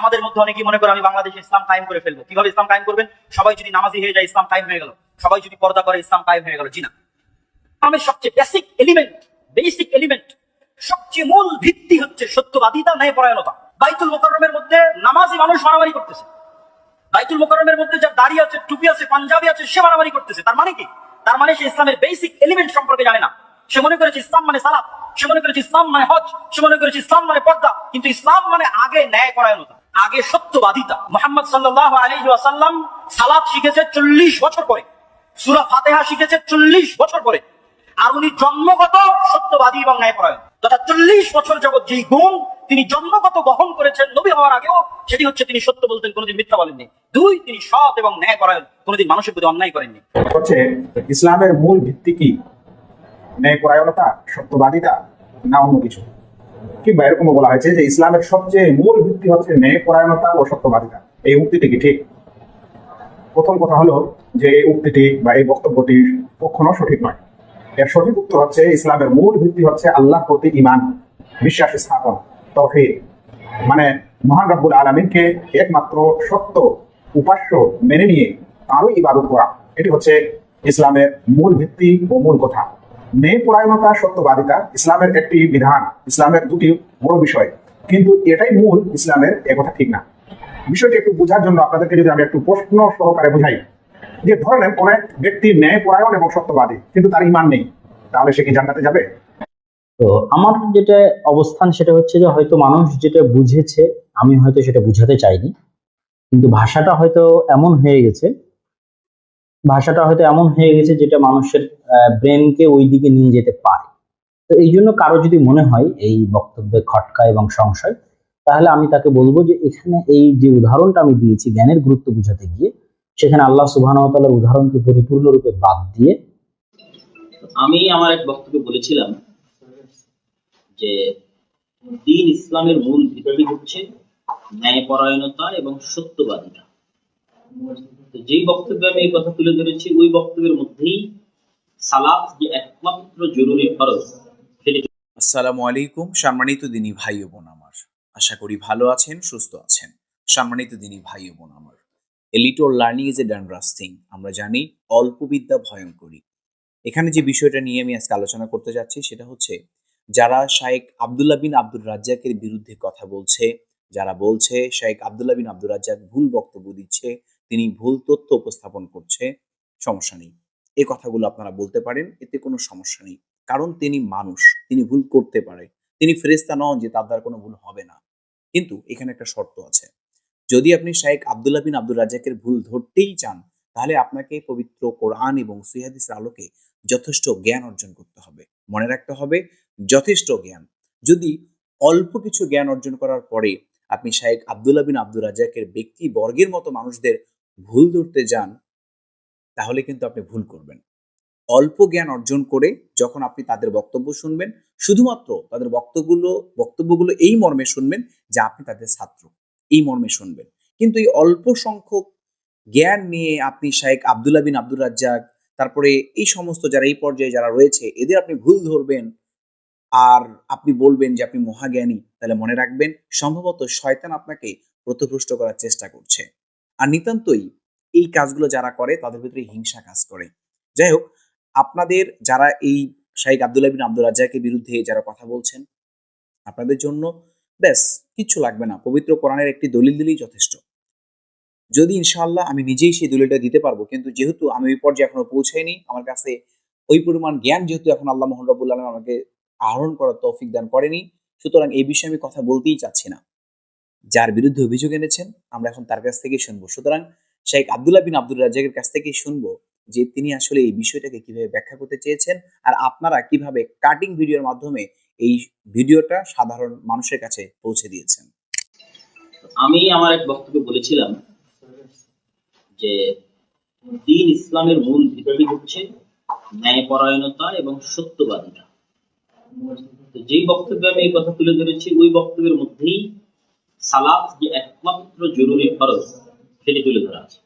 আমাদের মধ্যে অনেকেই মনে করে আমি বাংলাদেশে ইসলাম কায়েম করে ফেলব। কীভাবে ইসলাম কায়েম করবেন? সবাই যদি নামাজি হয়ে যায়, ইসলাম কায়েম হয়ে গেল। সবাই যদি পর্দা করে, ইসলাম কায়েম হয়ে গেল। জি না। ইসলামের সবচেয়ে বেসিক এলিমেন্ট বেসিক এলিমেন্ট সবচেয়ে মূল ভিত্তি হচ্ছে সত্যবাদিতা ন্যায় পরায়ণতা বাইতুল মোকাররমের মধ্যে নামাজি মানুষ মারামারি করতেছে। বাইতুল মোকাররমের মধ্যে যার দাড়ি আছে, টুপি আছে, পাঞ্জাবি আছে, সে মারামারি করতেছে। তার মানে কি? তার মানে সে ইসলামের বেসিক এলিমেন্ট সম্পর্কে জানে না। সে মনে করেছে ইসলাম মানে সালাত, সে মনে করেছে ইসলাম মানে হজ, সে মনে করেছে ইসলাম মানে পর্দা। কিন্তু ইসলাম মানে আগে ন্যায় পরায়ণতা আগে সত্যবাদিতা। মোহাম্মদ সাল্লাহ আলী ওয়াসাল্লাম সালাত শিখেছে চল্লিশ বছর পরে। সুরা ফাতেহা শিখেছে চল্লিশ বছর পরে। আর উনি জন্মগত সত্যবাদী এবং ন্যায়পরায়ণ তথা চল্লিশ বছর যাবৎ যেই গুণ তিনি জন্মগত বহন করেছেন নবী হওয়ার আগেও, সেটি হচ্ছে তিনি সত্য বলতেন, কোনোদিন মিথ্যা বলেননি। দুই, তিনি সৎ এবং ন্যায়পরায়ণ কোনোদিন মানুষের প্রতি অন্যায় করেননি। হচ্ছে, ইসলামের মূল ভিত্তি কি? ন্যায়পরায়ণতা সত্যবাদিতা, না অন্য কিছু? কিংবা এরকমও বলা হয়েছে যে ইসলামের সবচেয়ে মূল ভিত্তি হচ্ছে ন্যায়পরায়ণতা ও সত্যবাদিতা। এই উক্তিটি কি ঠিক? প্রথম কথা হলো যে এই উক্তিটি বা এই বক্তব্যটি কখনো সঠিক নয়। এর সঠিক উত্তর হচ্ছে ইসলামের মূল ভিত্তি হচ্ছে আল্লাহর প্রতি ইমান বিশ্বাস স্থাপন, তৌহিদ। মানে মহান রব্বুল আলমিনকে একমাত্র সত্য উপাস্য মেনে নিয়ে তারও ইবাদত করা। এটি হচ্ছে ইসলামের মূল ভিত্তি ও মূল কথা। ন্যায়পরায়ণতা সত্যবাদিতা, ইসলামের একটি বিধান, ইসলামের দুটি বড় বিষয়। কিন্তু এটাই মূল ইসলামের একথা ঠিক না। বিষয়টি একটু বোঝার জন্য আপনাদেরকে যদি আমি একটু প্রশ্ন সহকারে বোঝাই, যে ধরে নেন কোন এক ব্যক্তি ন্যায়পরায়ণ এবং সত্যবাদী, কিন্তু তার ইমান নেই, তাহলে সে কি জান্নাতে যাবে? তো আমার যেটা অবস্থান সেটা হচ্ছে যে হয়তো মানুষ যেটা বুঝেছে, আমি হয়তো সেটা বুঝাতে চাইনি, কিন্তু ভাষাটা হয়তো এমন হয়ে গেছে ভাষাটা হয়তো এমন হয়ে গেছে যেটা মানুষের ব্রেনকে ওই দিকে নিয়ে যেতে পারে। তো এই জন্য কারও যদি মনে হয় এই বক্তব্যে খটকা এবং সংশয়, তাহলে আমি তাকে বলব যে এখানে এই যে উদাহরণটা আমি দিয়েছি জ্ঞানের গুরুত্ব বুঝাতে গিয়ে, সেখানে আল্লাহ সুবাহতাল্লার উদাহরণকে পরিপূর্ণরূপে বাদ দিয়ে আমি আমার এক বক্তব্যে বলেছিলাম যে দিন ইসলামের মূল ভিত্তি হচ্ছে ন্যায়পরায়ণতা এবং সত্যবাদিতা। আমি এই কথা তুলে ধরেছি, ওই বক্তব্যের মধ্যেই সালাত যে একমাত্র জরুরি আসসালামু আলাইকুম, সম্মানিত দিনী ভাই ও বোন আমার। আশা করি ভালো আছেন, সুস্থ আছেন। সম্মানিত দিনী ভাই ও বোন আমার little learning is a thing আমরা জানি, অল্প বিদ্যা ভয়ঙ্করী এখানে যে বিষয়টা নিয়ে আমি আজকে আলোচনা করতে যাচ্ছি, সেটা হচ্ছে, যারা শায়েক আবদুল্লাহ বিন আব্দুর রাজ্জাকের বিরুদ্ধে কথা বলছে, যারা বলছে, শায়েক আবদুল্লাহ বিন আব্দুর রাজ্জাক ভুল বক্তব্য দিচ্ছে তিনি ভুল তথ্য উপস্থাপন করছে, সমস্যা নেই। এই কথাগুলো আপনারা বলতে পারেন, এতে কোনো সমস্যা নেই। কারণ তিনি মানুষ, তিনি ভুল করতে পারে। তিনি ফেরেস্তা নন যে তার দ্বারা কোনো ভুল হবে না। কিন্তু এখানে একটা শর্ত আছে। যদি আপনি শাহেক আবদুল্লাহ বিন আব্দুল রাজাকের ভুল ধরতেই চান, তাহলে আপনাকে পবিত্র কোরআন এবং সুইহাদিসের আলোকে যথেষ্ট জ্ঞান অর্জন করতে হবে। মনে রাখতে হবে, যথেষ্ট জ্ঞান। যদি অল্প কিছু জ্ঞান অর্জন করার পরে আপনি শাহেক আবদুল্লাহ বিন আব্দুল রাজাকের ব্যক্তি বর্গের মতো মানুষদের ভুল ধরতে যান, তাহলে কিন্তু আপনি ভুল করবেন। অল্প জ্ঞান অর্জন করে যখন আপনি তাদের বক্তব্য শুনবেন, শুধুমাত্র তাদের বক্তব্যগুলো বক্তব্যগুলো এই মর্মে শুনবেন যে আপনি তাদের ছাত্র। এই মর্মে শুনবেন। কিন্তু এই অল্প সংখ্যক জ্ঞান নিয়ে আপনি শাহেক আবদুল্লা বিন আব্দুল রাজ্জাক, তারপরে এই সমস্ত যারা এই পর্যায়ে যারা রয়েছে, এদের আপনি ভুল ধরবেন আর আপনি বলবেন যে আপনি মহাজ্ঞানী, তাহলে মনে রাখবেন সম্ভবত শয়তান আপনাকে প্রতভ্রষ্ট করার চেষ্টা করছে। আর নিতান্তই এই কাজগুলো যারা করে, তাদের ভিতরে হিংসা কাজ করে। যাই হোক, আপনাদের যারা এই শাহিক আবদুল্লাহ বিন আব্দুল রাজ্জাকের বিরুদ্ধে যারা কথা বলছেন, আপনাদের জন্য ব্যাস, কিচ্ছু লাগবে না। পবিত্র কোরআনের একটি দলিল দিলেই যথেষ্ট। যদি ইনশাআল্লাহ আমি নিজেই সেই দলিলটা দিতে পারব, কিন্তু যেহেতু আমি ওই পর্যায়ে এখনও পৌঁছাইনি, আমার কাছে ওই পরিমাণ জ্ঞান যেহেতু এখন আল্লাহ আলম আমাকে আহরণ করার তৌফিক দান করেনি, সুতরাং এই বিষয়ে আমি কথা বলতেই চাচ্ছি না। যার বিরুদ্ধে অভিযোগ এনেছেন, আমরা এখন তার কাছ থেকেই শুনব। সুতরাং শেখ আবদুল্লাহ বিন আব্দুল রাজ্জাকের কাছ থেকেই শুনব যে তিনি আসলে এই বিষয়টাকে কীভাবে ব্যাখ্যা করতে চেয়েছেন আর আপনারা কীভাবে কাটিং ভিডিওর মাধ্যমে এই ভিডিওটা সাধারণ মানুষের কাছে পৌঁছে দিয়েছেন। আমি আমার এক বক্তব্যে বলেছিলাম যে দিন ইসলামের মূল ভিত্তি হচ্ছে ন্যায়পরায়ণতা এবং সত্যবাদিতা। যেই বক্তব্যে আমি এই কথা তুলে ধরেছি, ওই বক্তব্যের মধ্যেই সালাত যে একমাত্র জরুরি ফরজ, সেটি তুলে ধরা আছে।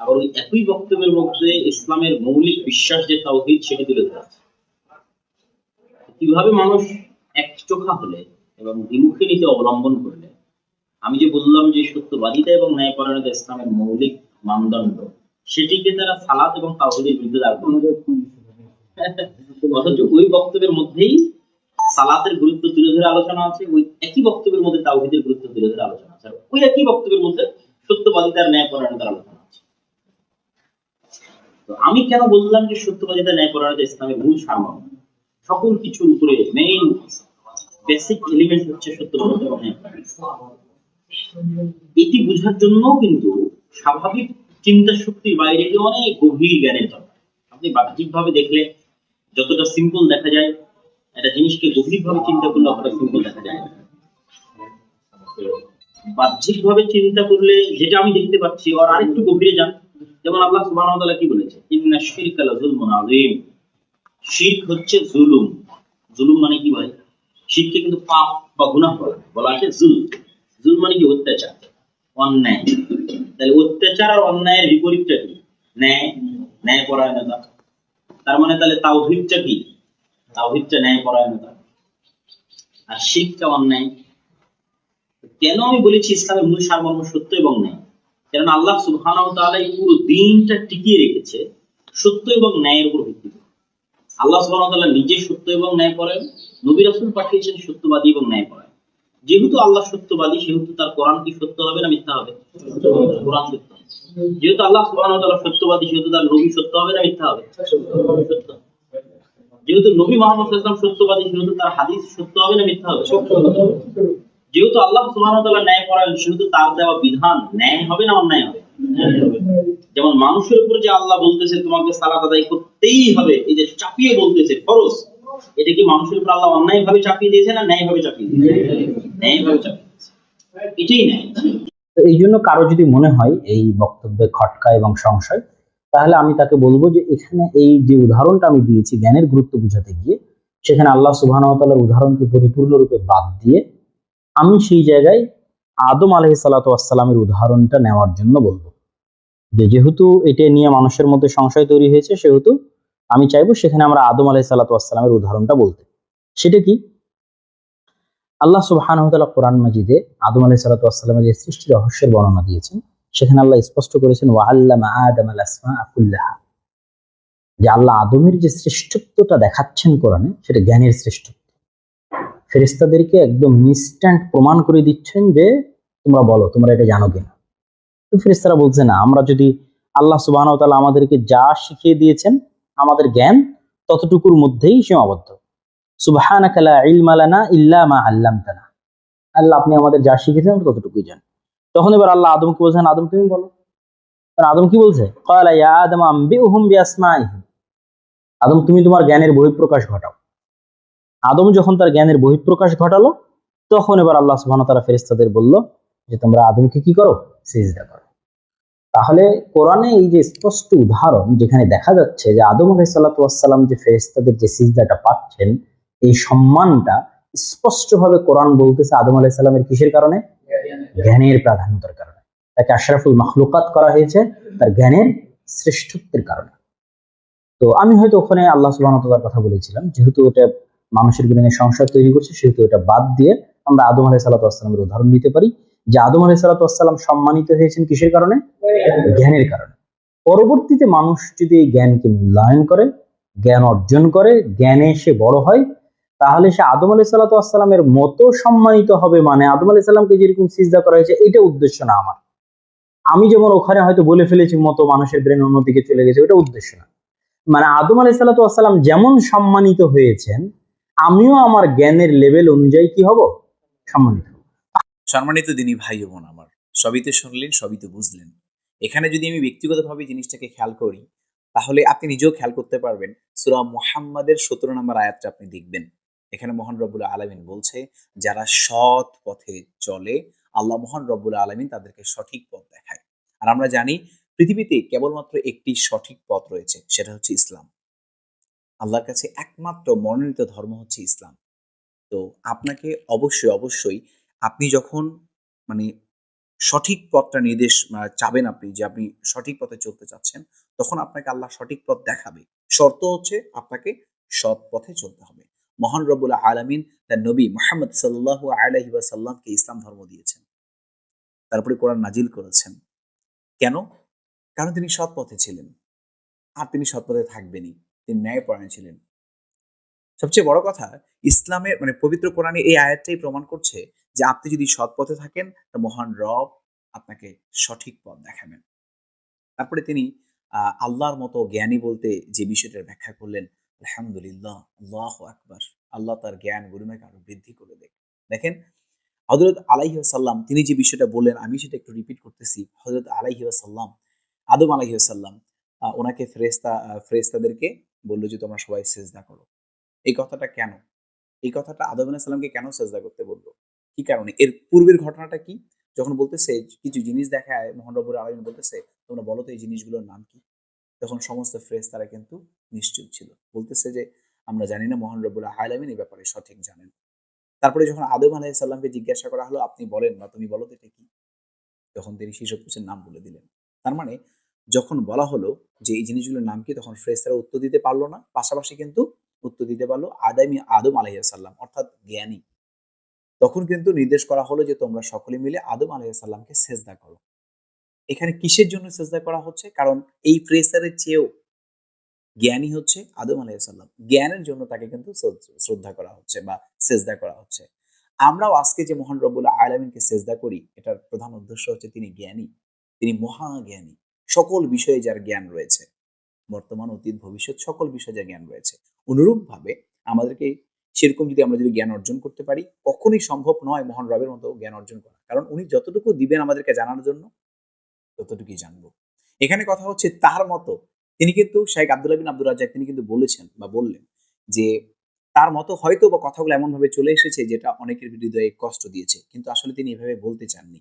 আবার ওই একই বক্তব্যের মধ্যে ইসলামের মৌলিক বিশ্বাস যে তাওহীদ, সেটি তুলে ধরা আছে। কীভাবে মানুষ এক চোখা হলে এবং দ্বিমুখী নীতি অবলম্বন করলে? আমি যে বললাম যে সত্যবাদিতা এবং ন্যায়পরায়ণতা ইসলামের মৌলিক মানদণ্ড, সেটিকে তারা সালাদ এবং তাওহীদের বিরুদ্ধে রাখবে অথচ ওই বক্তব্যের মধ্যেই সালাতের গুরুত্ব তুলে ধরে আলোচনা আছে, ওই একই বক্তব্যের মধ্যে তাওহীদের গুরুত্ব তুলে ধরে আলোচনা আছে ওই একই বক্তব্যের মধ্যে সত্যবাদিতার ন্যায়পরায়ণতার আলোচনা আছে। তো আমি কেন বললাম যে সত্যবাদিতা ন্যায়পরায়ণতা ইসলামের মূল সারমর্ম? সকল কিছুর উপরে মেইন বেসিক এলিমেন্ট হচ্ছে সত্যবাদিতা এবং এটি বোঝার জন্য কিন্তু স্বাভাবিক চিন্তা শক্তির বাইরে অনেক গভীর জ্ঞানের দরকার। আপনি বাহ্যিকভাবে দেখলে যতটা সিম্পল দেখা যায় একটা জিনিসকে গভীরভাবে চিন্তা করলে অতটা সিম্পল দেখা যায় না। বাহ্যিক ভাবে চিন্তা করলে যেটা আমি দেখতে পাচ্ছি আর আরেকটু গভীরে যান। যেমন আল্লাহ তাআলা কি বলেছে? ইন্না হচ্ছে জুলুম। জুলুম মানে কি ভাই? শিরকে কিন্তু পাপ বা গুনাহ বলা বলা আছে জুল। জুল মানে কি? অত্যাচার। অন্যায়। তাহলে অত্যাচার আর অন্যায়ের বিপরীতটা কি? ন্যায়। ন্যায় পরায়ণতা। তার মানে তাহলে তাওহীদটা কি? তাওহীদটা ন্যায় পরায়ণতা আর শিরকটা অন্যায়। কেন আমি বলেছি ইসলামের মূল সারমর্ম সত্য এবং ন্যায়? কারণ আল্লাহ তাআলা এই পুরো দিনটা টিকিয়ে রেখেছে সত্য এবং ন্যায়ের উপর ভিত্তি করে। আল্লাহ সুবহানাহু ওয়া নিজে সত্য এবং ন্যায় করেন নবী রাসূল পাঠিয়েছেন সত্যবাদী এবং ন্যায় করেন যেহেতু আল্লাহ সত্যবাদী, সেহেতু তার কোরআন কি সত্য হবে না মিথ্যা হবে? কোরআন সত্য। যেহেতু আল্লাহ সুবহানাহু সত্যবাদী, সেহেতু তার নবী সত্য হবে না মিথ্যা হবে, সত্য। যেহেতু নবী মুহাম্মদ সাল্লাল্লাহু আলাইহি ওয়াসাল্লাম সত্যবাদী সেহেতু তার হাদিস সত্য হবে না মিথ্যা হবে? যেহেতু আল্লাহ সুবহানাহু ওয়া তাআলা ন্যায় করেন সেহেতু তার দেওয়া বিধান ন্যায় হবে না অন্যায় হবে? যেমন মানুষের উপর যে আল্লাহ বলতেছে তোমাকে সালাত আদায় করতেই হবে এই যে চাপিয়ে বলতেছে ফরজ এটা কি মানুষের উপর আল্লাহ অন্যায় ভাবে চাপিয়ে দিয়েছে না ন্যায় ভাবে চাপিয়ে দিয়েছে? ন্যায়। ভাবে চাপিয়ে দিয়েছে। এটাই ন্যায়। এই জন্য কারও যদি মনে হয় এই বক্তব্যে খটকা এবং সংশয় তাহলে আমি তাকে বলব যে এখানে এই যে উদাহরণটা আমি দিয়েছি জ্ঞানের গুরুত্ব বুঝাতে গিয়ে, সেখানে আল্লাহ সুবাহতালার উদাহরণকে পরিপূর্ণরূপে বাদ দিয়ে আমি সেই জায়গায় আদম আলহি সাল্লাতামের উদাহরণটা নেওয়ার জন্য বলব। যে যেহেতু এটা নিয়ে মানুষের মধ্যে সংশয় তৈরি হয়েছে, সেহেতু আমি চাইব সেখানে আমরা আদম আলহি সাল্লাতামের উদাহরণটা বলতে। সেটা কি? আল্লাহ সুবহান কোরআন মাজিদে আদম আলাহ সালাতামের যে সৃষ্টি রহস্যের বর্ণনা দিয়েছেন সেখানে আল্লাহ স্পষ্ট করেছেন ওয়া আল্লামা আদম আল আসমা আকুল্লাহা যে আল্লাহ আদমের যে শ্রেষ্ঠত্বটা দেখাচ্ছেন কোরআনে, সেটা জ্ঞানের শ্রেষ্ঠত্ব। ফেরেস্তাদেরকে একদম ইনস্ট্যান্ট প্রমাণ করে দিচ্ছেন যে, তোমরা বলো, তোমরা এটা জানো কিনা? তো ফেরেস্তারা বলছে, না, আমরা যদি আল্লাহ সুবাহ তালা আমাদেরকে যা শিখিয়ে দিয়েছেন, আমাদের জ্ঞান, ততটুকুর মধ্যেই সীমাবদ্ধ ইল্লা মা আল্লাহ আপনি আমাদের যা শিখেছেন, আমরা ততটুকুই জানি। তখন এবার আল্লাহ আদমকে বলছেন আদম তুমি বলো। আদম কি বলছে? আদম তুমি তোমার জ্ঞানের বহিঃপ্রকাশ ঘটাও। আদম যখন তার জ্ঞানের বহিঃপ্রকাশ ঘটালো, তখন এবার আল্লাহ সুবহানাহু ওয়া তাআলা ফেরেশতাদের বলল যে, তোমরা আদমকে কি করো? সিজদা করো। তাহলে কোরআনে এই যে স্পষ্ট উদাহরণ, যেখানে দেখা যাচ্ছে যে আদম আলাইহিস সালাতু যে ফেরেশতাদের যে সিজদাটা পাচ্ছেন, এই সম্মানটা স্পষ্টভাবে কোরআন বলতেছে আদম আলাইহিস সালামের কিসের কারণে? জ্ঞানের প্রাধান্যতার কারণে। তাকে আশরাফুল মাখলুকাত করা হয়েছে তার জ্ঞানের শ্রেষ্ঠত্বের কারণে। তো আমি হয়তো ওখানে আল্লাহ তাআলার কথা বলেছিলাম, যেহেতু এটা মানুষের জ্ঞানে সংশয় তৈরি করছে, সেহেতু এটা বাদ দিয়ে আমরা আদম আলাইহিস সালাতু ওয়াস উদাহরণ দিতে পারি, যে আদম আলাইহিস সালাতু ওয়াস সম্মানিত হয়েছেন কিসের কারণে? জ্ঞানের কারণে। পরবর্তীতে মানুষ যদি এই জ্ঞানকে মূল্যায়ন করে, জ্ঞান অর্জন করে, জ্ঞানে সে বড় হয় তাহলে সে আদম আলাহ সাল্লামের মতো সম্মানিত হবে মানে আদম আলাহ সাল্লামকে যেরকম সিজদা করা হয়েছে, এটা উদ্দেশ্য না আমার। আমি যেমন ওখানে হয়তো বলে ফেলেছি মতো মানুষের ব্রেন অন্যদিকে চলে গেছে, ওটা উদ্দেশ্য না। মানে আদম আলাহ সাল্লাম যেমন সম্মানিত হয়েছেন, আমিও আমার জ্ঞানের লেভেল অনুযায়ী কি হব? সম্মানিত সম্মানিত দিনী ভাই বোন আমার, সবই তো শুনলেন, সবই তো বুঝলেন। এখানে যদি আমি ব্যক্তিগতভাবে জিনিসটাকে খেয়াল করি, তাহলে আপনি নিজেও খেয়াল করতে পারবেন, সুরা মুহাম্মাদের সতেরো নম্বর আয়াতটা আপনি দেখবেন। এখানে মহান রব্বুল আলমিন বলছে, যারা সৎ পথে চলে, আল্লাহ মহান রব্বুল আলমিন তাদেরকে সঠিক পথ দেখায়। আর আমরা জানি পৃথিবীতে কেবলমাত্র একটি সঠিক পথ রয়েছে, সেটা হচ্ছে ইসলাম। আল্লাহর কাছে একমাত্র মনোনীত ধর্ম হচ্ছে ইসলাম। তো আপনাকে অবশ্যই অবশ্যই আপনি যখন মানে সঠিক পথটা নির্দেশ চাবেন আপনি যে আপনি সঠিক পথে চলতে চাচ্ছেন, তখন আপনাকে আল্লাহ সঠিক পথ দেখাবে। শর্ত হচ্ছে আপনাকে সৎ পথে চলতে হবে। মহান রব্বুল আলামিন তার নবী মোহাম্মদ সাল্লাহ আলহি ওয়াসাল্লামকে ইসলাম ধর্ম দিয়েছেন। তারপরে কোরআন নাজিল করেছেন। কেন? কারণ তিনি সৎ পথে ছিলেন। আর তিনি সৎ পথে থাকবেনই। তিনি ন্যায়পরায়ণ ছিলেন। সবচেয়ে বড় কথা, ইসলামের মানে পবিত্র কোরআনে এই আয়াতটাই প্রমাণ করছে যে আপনি যদি সৎ পথে থাকেন, তা মহান রব আপনাকে সঠিক পথ দেখাবেন। তারপরে তিনি আল্লাহর মতো জ্ঞানী বলতে যে বিষয়টার ব্যাখ্যা করলেন আলহামদুলিল্লাহ, আল্লাহ আকবার। আল্লাহ তার জ্ঞান গরিমাকে আরও বৃদ্ধি করে দেখ দেখেন হজরত আলাইহি সাল্লাম তিনি যে বিষয়টা বললেন, আমি সেটা একটু রিপিট করতেছি। হজরত আলাইহি সাল্লাম আদম আলাইহি সাল্লাম ওনাকে ফ্রেস্তা ফ্রেস্তাদেরকে বলল যে, তোমরা সবাই সেজদা করো। এই কথাটা কেন? এই কথাটা আদম আলাইহিস সাল্লামকে কেন সেজদা করতে বলল? কি কারণে? এর পূর্বের ঘটনাটা কি? যখন বলতেছে, কিছু জিনিস দেখায়, মোহন রব্বুর আলমিন বলতেছে, তোমরা বলো তো এই জিনিসগুলোর নাম কি? তখন সমস্ত ফ্রেস তারা কিন্তু নিশ্চুপ ছিল। বলতেছে যে, আমরা জানি না মোহন রব্বুল আলমিন এই ব্যাপারে সঠিক জানেন। তারপরে যখন আদম আলাইহিস সাল্লামকে জিজ্ঞাসা করা হলো, আপনি বলেন বা তুমি বলো এটা কি? তখন তিনি সেই সব কিছুর নাম বলে দিলেন। তার মানে যখন বলা হলো যে এই জিনিসগুলোর নাম কি, তখন ফ্রেস্তারা উত্তর দিতে পারল না। পাশাপাশি কিন্তু উত্তর দিতে পারল আদামি আদম আলাইসাল্লাম অর্থাৎ জ্ঞানী। তখন কিন্তু নির্দেশ করা হলো যে, তোমরা সকলে মিলে আদম আলাইসাল্লামকে সেজদা করো। এখানে কিসের জন্য সেজদা করা হচ্ছে? কারণ এই ফ্রেসারের চেয়েও জ্ঞানী হচ্ছে আদম আলাইসাল্লাম জ্ঞানের জন্য তাকে কিন্তু শ্রদ্ধা করা হচ্ছে বা সেজদা করা হচ্ছে। আমরাও আজকে যে মহান রব্বুল আলমিনকে সেজদা করি, এটার প্রধান উদ্দেশ্য হচ্ছে তিনি জ্ঞানী। তিনি মহাজ্ঞানী সকল বিষয়ে যার জ্ঞান রয়েছে, বর্তমান, অতীত, ভবিষ্যৎ, সকল বিষয়ে যার জ্ঞান রয়েছে। অনুরূপভাবে আমাদেরকে সেরকম যদি আমরা যদি জ্ঞান অর্জন করতে পারি, কখনই সম্ভব নয় মহান রবের মতো জ্ঞান অর্জন করা। কারণ উনি যতটুকু দিবেন আমাদেরকে জানার জন্য ততটুকুই জানব। এখানে কথা হচ্ছে তার মতো। তিনি কিন্তু শেখ আব্দুল্লাহ বিন আব্দুল রাজ্জাক তিনি কিন্তু বলেছেন বা বললেন যে তার মতো হয়তো বা কথাগুলো এমন ভাবে চলে এসেছে যেটা অনেকের হৃদয়ে কষ্ট দিয়েছে। কিন্তু আসলে তিনি এভাবে বলতে চাননি।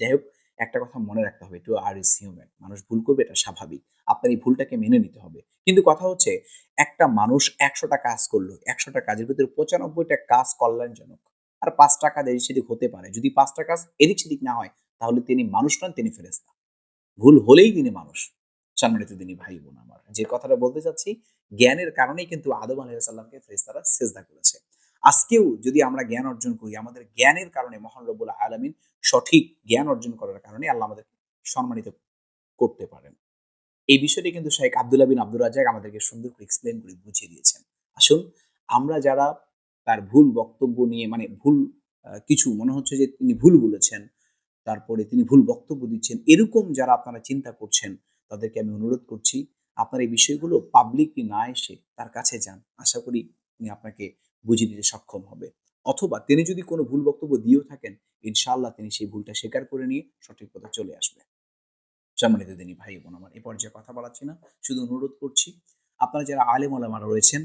যাই হোক, একটা কথা মনে রাখতে হবে, টু আর ইস হিউম্যান। মানুষ ভুল করবে, এটা স্বাভাবিক। আপনার এই ভুলটাকে মেনে নিতে হবে। কিন্তু কথা হচ্ছে, একটা মানুষ একশোটা কাজ করল, একশোটা কাজের ভিতরে পঁচানব্বইটা কাজ কল্যাণজনক। আর পাঁচ টাকা এদিক সেদিক হতে পারে। যদি পাঁচটা কাজ এদিক সেদিক না হয়, তাহলে তিনি মানুষ নন, তিনি ফেরেস্তা ভুল হলেই তিনি মানুষ। সম্মানিত তিনি ভাই বোন আমার, যে কথাটা বলতে চাচ্ছি, জ্ঞানের কারণেই কিন্তু আদম আলাইসাল্লামকে ফেরেস্তারা সেজদা করেছে। আজকেও যদি আমরা জ্ঞান অর্জন করি, আমাদের জ্ঞানের কারণে মহান রব্বুল আলমিন সঠিক জ্ঞান অর্জন করার কারণে আল্লাহ আমাদের সম্মানিত করতে পারেন। এই বিষয়টি কিন্তু শেখ আব্দুল্লাহ বিন আব্দুল রাজাক আমাদেরকে সুন্দর করে এক্সপ্লেন করে বুঝিয়ে দিয়েছেন। আসুন, আমরা যারা তার ভুল বক্তব্য নিয়ে মানে ভুল কিছু মনে হচ্ছে যে তিনি ভুল বলেছেন তারপরে তিনি ভুল বক্তব্য দিচ্ছেন। এরকম যারা আপনারা চিন্তা করছেন, তাদেরকে আমি অনুরোধ করছি, আপনার এই বিষয়গুলো পাবলিকলি না এসে তার কাছে যান। আশা করি উনি আপনাকে বুঝিয়ে দিতে সক্ষম হবে। অথবা তিনি যদি কোনো ভুল বক্তব্য দিয়েও থাকেন, ইনশাআল্লাহ তিনি সেই ভুলটা স্বীকার করে নিয়ে সঠিক পথে চলে আসবে। সম্মানিত দিনী ভাই বোন আমার, এ পর্যায়ে কথা বলাচ্ছি না, শুধু অনুরোধ করছি, আপনারা যারা আলেম আলামারা রয়েছেন,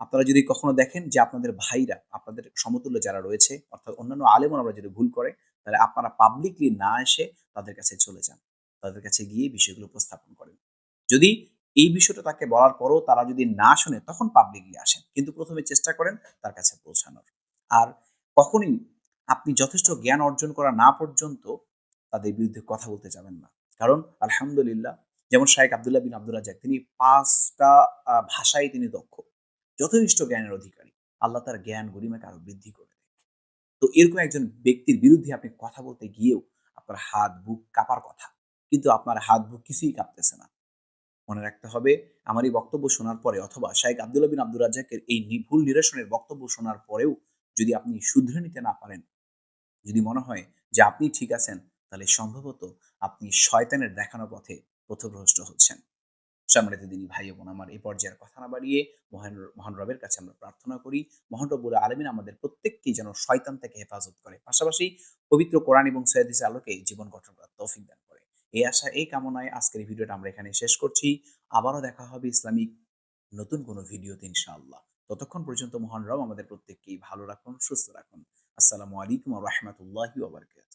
আপনারা যদি কখনো দেখেন যে আপনাদের ভাইরা, আপনাদের সমতুল্য যারা রয়েছে, অর্থাৎ অন্যান্য আলেম আলামারা যদি ভুল করে তাহলে আপনারা পাবলিকলি না এসে তাদের কাছে চলে যান, তাদের কাছে গিয়ে বিষয়গুলো উপস্থাপন করেন। যদি এই বিষয়টা তাকে বলার পরও তারা যদি না শুনে তখন পাবলিকলি আসেন, কিন্তু প্রথমে চেষ্টা করেন তার কাছে পৌঁছানোর। আর কখনই আপনি যথেষ্ট জ্ঞান অর্জন করা না পর্যন্ত তাদের বিরুদ্ধে কথা বলতে যাবেন না। কারণ আলহামদুলিল্লাহ যেমন শাহেক আবদুল্লাহ বিন আব্দুল রাজাক তিনি পাঁচটা ভাষায় তিনি দক্ষ, যথেষ্ট জ্ঞানের অধিকারী। আল্লাহ তার জ্ঞান গরিমাকে আরও বৃদ্ধি করে তো এরকম একজন ব্যক্তির বিরুদ্ধে আপনি কথা বলতে গিয়েও আপনার হাত, বুক কাঁপার কথা। কিন্তু আপনার হাত, বুক কিছুই কাঁপতেছে না। মনে রাখতে হবে, আমার এই বক্তব্য শোনার পরে অথবা শাহেক আবদুল্লাহ বিন আব্দুল রাজ্জাকের এই নি- ভুল নিরসনের বক্তব্য শোনার পরেও যদি আপনি শুধরে নিতে না পারেন, যদি মনে হয় যে আপনি ঠিক আছেন, তাহলে সম্ভবত আপনি শয়তানের দেখানো পথে পথভ্রষ্ট হচ্ছেন। সম্মানিত দিনী ভাই বোন, আমার এই পর্যায়ের কথা না বাড়িয়ে মহান মহান রবের কাছে আমরা প্রার্থনা করি মহান আলমিন আমাদের প্রত্যেককেই যেন শয়তান থেকে হেফাজত করে। পাশাপাশি পবিত্র কোরআন এবং সৈয়দিসের আলোকে জীবন গঠন করার তৌফিক দান করে। এই আশা, এই কামনায় আজকের ভিডিওটা আমরা এখানে শেষ করছি। আবারও দেখা হবে ইসলামিক নতুন কোনো ভিডিওতে ইনশাআল্লাহ। ততক্ষণ পর্যন্ত মহান রব আমাদের প্রত্যেককেই ভালো রাখুন, সুস্থ রাখুন। আসসালামু আলাইকুম রহমতুল্লাহি ওবরকাত